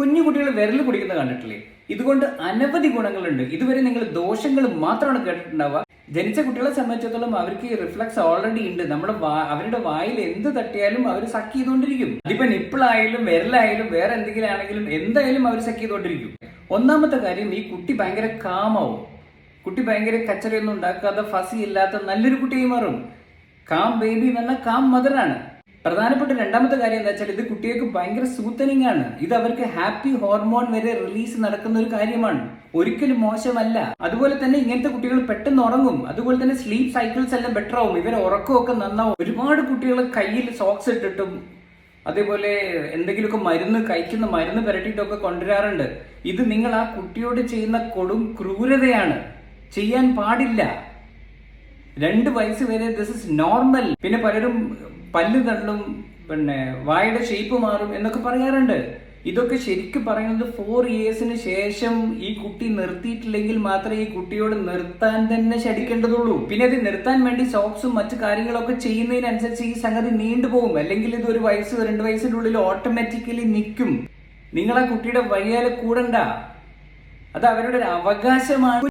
കുഞ്ഞു കുട്ടികൾ വിരൽ കുടിക്കുന്നത് കണ്ടിട്ടില്ലേ? ഇതുകൊണ്ട് അനവധി ഗുണങ്ങളുണ്ട്. ഇതുവരെ നിങ്ങൾ ദോഷങ്ങൾ മാത്രമാണ് കേട്ടിട്ടുണ്ടാവുക. ജനിച്ച കുട്ടികളെ സംബന്ധിച്ചിടത്തോളം അവർക്ക് റിഫ്ലക്സ് ഓൾറെഡി ഉണ്ട്. നമ്മുടെ അവരുടെ വായിൽ എന്ത് തട്ടിയാലും അവർ സക്ക് ചെയ്തുകൊണ്ടിരിക്കും. അതിപ്പോ നിപ്പിളായാലും വിരലായാലും വേറെ എന്തെങ്കിലും ആണെങ്കിലും എന്തായാലും അവർ സക്ക് ചെയ്തുകൊണ്ടിരിക്കും. ഒന്നാമത്തെ കാര്യം ഈ കുട്ടി ഭയങ്കര കാമാവും കുട്ടി ഭയങ്കര കച്ചറയൊന്നും ഉണ്ടാക്കാതെ ഫസി ഇല്ലാത്ത നല്ലൊരു കുട്ടിയായി മാറും. കാം ബേബി എന്ന് പറഞ്ഞാൽ കാം മദറാണ് പ്രധാനപ്പെട്ട രണ്ടാമത്തെ കാര്യം എന്താ വെച്ചാൽ ഇത് കുട്ടികൾക്ക് ഭയങ്കര സൂത്തനിങ് ആണ്. ഇത് അവർക്ക് ഹാപ്പി ഹോർമോൺ വരെ റിലീസ് നടക്കുന്ന ഒരു കാര്യമാണ്. ഒരിക്കലും മോശമല്ല. അതുപോലെ തന്നെ ഇങ്ങനത്തെ കുട്ടികൾ പെട്ടെന്ന് ഉറങ്ങും. അതുപോലെ തന്നെ സ്ലീപ്പ് സൈക്കിൾസ് എല്ലാം ബെറ്റർ ആവും. ഇവരെ ഉറക്കമൊക്കെ നന്നാവും. ഒരുപാട് കുട്ടികൾ കയ്യിൽ സോക്സ് ഇട്ടിട്ടും അതേപോലെ എന്തെങ്കിലുമൊക്കെ മരുന്ന് കഴിക്കുന്ന മരുന്ന് പുരട്ടിയിട്ടൊക്കെ കൊണ്ടുവരാറുണ്ട്. ഇത് നിങ്ങൾ ആ കുട്ടിയോട് ചെയ്യുന്ന കൊടും ക്രൂരതയാണ്. ചെയ്യാൻ പാടില്ല. രണ്ട് വയസ്സ് വരെ ദിസ് ഇസ് നോർമൽ പിന്നെ പലരും പല്ല് തള്ളും പിന്നെ വായുടെ ഷേപ്പ് മാറും എന്നൊക്കെ പറയാറുണ്ട്. ഇതൊക്കെ ശരിക്കും പറയുന്നത് ഫോർ ഇയേഴ്സിന് ശേഷം ഈ കുട്ടി നിർത്തിയിട്ടില്ലെങ്കിൽ മാത്രമേ ഈ കുട്ടിയോട് നിർത്താൻ തന്നെ ശടിക്കേണ്ടതുള്ളൂ. പിന്നെ അത് നിർത്താൻ വേണ്ടി സോക്സും മറ്റു കാര്യങ്ങളൊക്കെ ചെയ്യുന്നതിനനുസരിച്ച് ഈ സംഗതി നീണ്ടുപോകും അല്ലെങ്കിൽ ഇത് ഒരു വയസ്സ് രണ്ട് വയസ്സിന്റെ ഉള്ളിൽ ഓട്ടോമാറ്റിക്കലി നിൽക്കും. നിങ്ങൾ ആ കുട്ടിയുടെ വഴിയാലെ കൂടണ്ട. അത് അവരുടെ ഒരു അവകാശമാണ്.